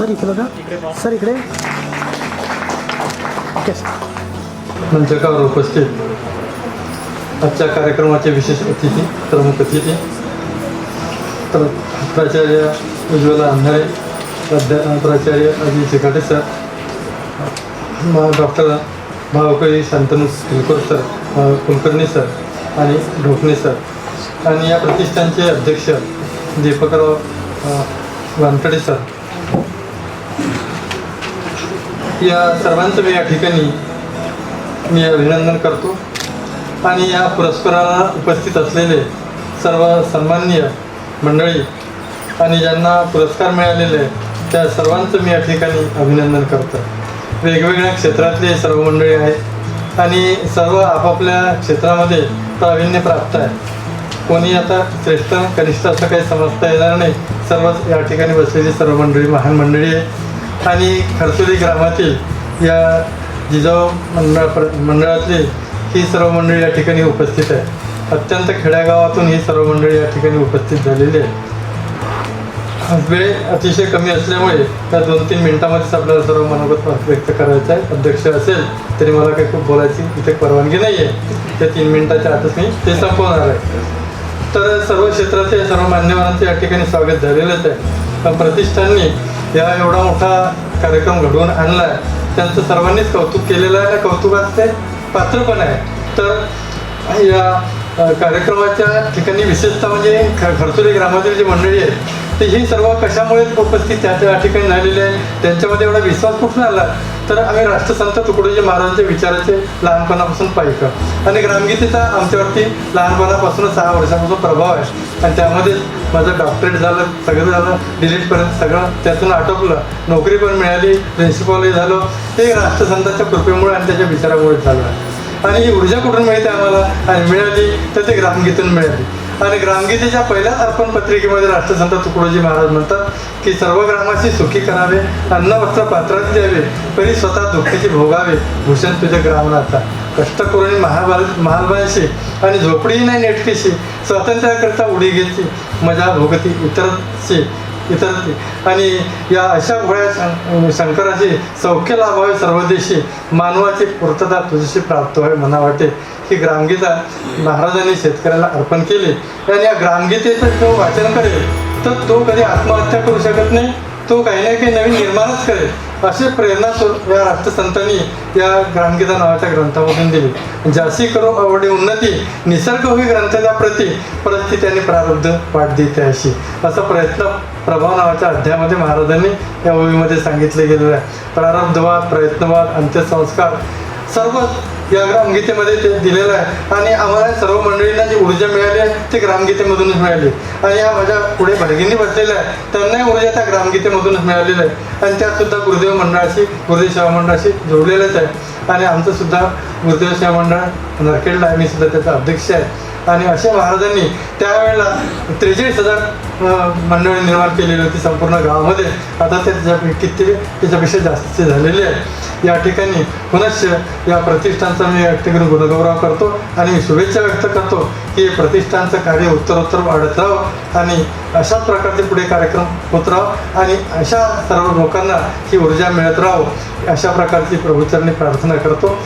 Sir इकडे बघा. Sir इकडे. ओके मंचकावर उपस्थित आजच्या कार्यक्रमाचे विशेष अतिथी प्रमुख अतिथी प्र प्राचार्य उज्ज्वला अंधारे प्राध्या प्राचार्य Ajay Chikate sir doctor Bhavkali Shantanu Kilkor sir Kulkarni sir आणि ढोकणे सर. आणि या प्रतिष्ठानचे अध्यक्ष दीपकराव वानकडे सर. या सर्वांचं मी या ठिकाणी मी अभिनंदन करतो. आणि या पुरस्काराला उपस्थित असलेले सर्व सन्माननीय मंडळी आणि ज्यांना पुरस्कार मिळालेले त्या सर्वांचं मी या ठिकाणी अभिनंदन करतो. वेगवेगळ्या क्षेत्रातले सर्व मंडळी आहेत आणि सर्व आपापल्या क्षेत्रामध्ये प्रावीण्य प्राप्त आहे. कोणी आता श्रेष्ठ कनिष्ठ असं काही समजता येणार नाही. सर्वच या ठिकाणी बसलेली सर्व मंडळी महान मंडळी आहे आणि खरसुली ग्रामातील या जिजाऊ मंडळ प्र- ही सर्व मंडळी या ठिकाणी उपस्थित आहे अत्यंत खेड्यागावातून ही सर्व मंडळी या ठिकाणी उपस्थित झालेली आहे वेळ अतिशय कमी असल्यामुळे त्या दोन तीन मिनिटामध्येच आपल्याला सर्व मनोगत व्यक्त करायचं आहे. अध्यक्ष असेल तरी मला काही खूप बोलायची इथे परवानगी नाही आहे त्या तीन मिनिटाच्या आतच मी ते संपवणार आहे. तर सर्व क्षेत्राचे सर्व मान्यवरांचे या ठिकाणी स्वागत झालेलंच आहे. पण प्रतिष्ठाननी या एवढा मोठा कार्यक्रम घडवून आणला आहे त्यांचं सर्वांनीच कौतुक केलेलं आहे. आणि कौतुकात ते पात्र पण आहे. तर या कार्यक्रमाच्या ठिकाणी विशेषतः म्हणजे ख ग्रामातील जी मंडळी आहे तर ही सर्व कशामुळे उपस्थित त्या त्या ठिकाणी झालेली आहे त्यांच्यामध्ये एवढा विश्वास कुठून आला? तर आम्ही राष्ट्रसंत तुकडोजी महाराजांच्या विचाराचे लहानपणापासून पाहिजे आणि ग्रामगीतेचा आमच्यावरती लहानपणापासून सहा वर्षापासून प्रभाव आहे. आणि त्यामध्ये माझं डॉक्टरेट झालं सगळं झालं डिलीटपर्यंत सगळं त्यातून आटोपलं. नोकरी पण मिळाली प्रिन्सिपलही झालो. ते राष्ट्रसंताच्या कृपेमुळे आणि त्याच्या विचारामुळे झालं. आणि ही ऊर्जा कुठून मिळते आम्हाला? आणि मिळाली तर ते ग्रामगीतून मिळाली. आणि ग्रामगीतेच्या पहिल्याच अर्पण पत्रिकेमध्ये राष्ट्रसंत तुकडोजी महाराज म्हणतात की सर्व ग्रामाची सुखी करावे अन्न वस्त्र पात्रात द्यावे परी स्वतः दुःखाची भोगावे भूषण तुझ्या ग्रामनाथा. कष्ट करून महाबाल महालबाईशी आणि झोपडीही नाही नेटकीशी स्वातंत्र्याकरता उडी घेतली मजा भोगती इतरशी इतरते आणि या अशा भोळ्या शं- शंकराची सौख्य लाभावे सर्व देशी मानवाची पूर्तता तुझ्याशी प्राप्त व्हावी म्हणा वाटे. ही ग्रामगीता महाराजांनी शेतकऱ्याला अर्पण केली. आणि या ग्रामगीतेचं जो वाचन करेल तर तो कधी आत्महत्या करू शकत नाही तो काही ना काही नवीन निर्माणच करेल. अशी प्रेरणा स्वरूप या राष्ट्रसंतांनी या ग्रामगीता नावाच्या ग्रंथामधून दिली. जास्ती करून आवडे उन्नती निसर्ग होई ग्रंथाच्या प्रती परिस्थिती प्रारब्ध वाट देते अशी. असा प्रयत्न प्रभाव नावाच्या अध्यायामध्ये महाराजांनी या ओळीमध्ये सांगितले गेलेलं आहे. प्रारब्धवाद प्रयत्नवाद अंत्यसंस्कार सर्व या ग्रामगीतेमध्ये ते दिलेलं आहे. आणि आम्हाला सर्व मंडळींना जी ऊर्जा मिळाली आहे ती ग्रामगीतेमधूनच मिळाली आणि या माझ्या पुढे भडगिनी बसलेल्या आहे त्यांनाही ऊर्जा त्या ग्रामगीतेमधूनच मिळालेलं आहे. आणि त्यात सुद्धा गुरुदेव मंडळाशी गुरुदेव सेवा मंडळाशी जोडलेलंच आहे. आणि आमचं सुद्धा गुरुदेव सेवा मंडळ नरखेडला आहे. मी सुद्धा त्याचा अध्यक्ष आहे. आणि अशा महाराजांनी त्यावेळेला त्रेचाळीस हजार मंडळी निर्माण केलेली होती संपूर्ण गावामध्ये. आता ते त्याच्या किती त्याच्यापेक्षा जास्तीचे झालेले आहे या ठिकाणी पुनश्च या प्रतिष्ठानचा मी व्यक्त करून गुणगौरव करतो आणि शुभेच्छा व्यक्त करतो की प्रतिष्ठानचं कार्य उत्तरोत्तर वाढत राहावं आणि अशाच प्रकारचे पुढे कार्यक्रम होत राहावं आणि अशा सर्व लोकांना ही ऊर्जा मिळत राहावं अशा प्रकारची प्रभूचरणी प्रार्थना करतो.